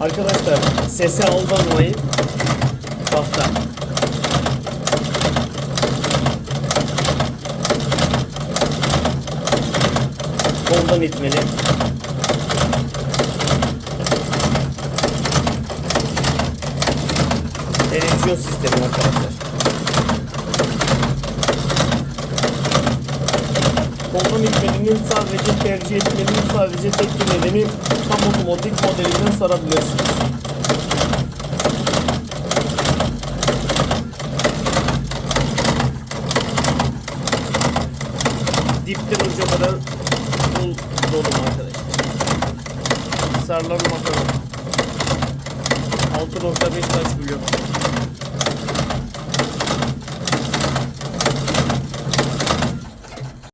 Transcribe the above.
arkadaşlar sese aldanmayın. Tahta. Koldan itmeli. Televizyon sistemi arkadaşlar. Koldan itmenin sadece tercih etmenin sadece tek bir nedeni tam otomatik modelinden sarabiliyorsunuz. Dipten uca kadar full dolu arkadaşlar. Sarılan bakalım. 6.5 taş blok.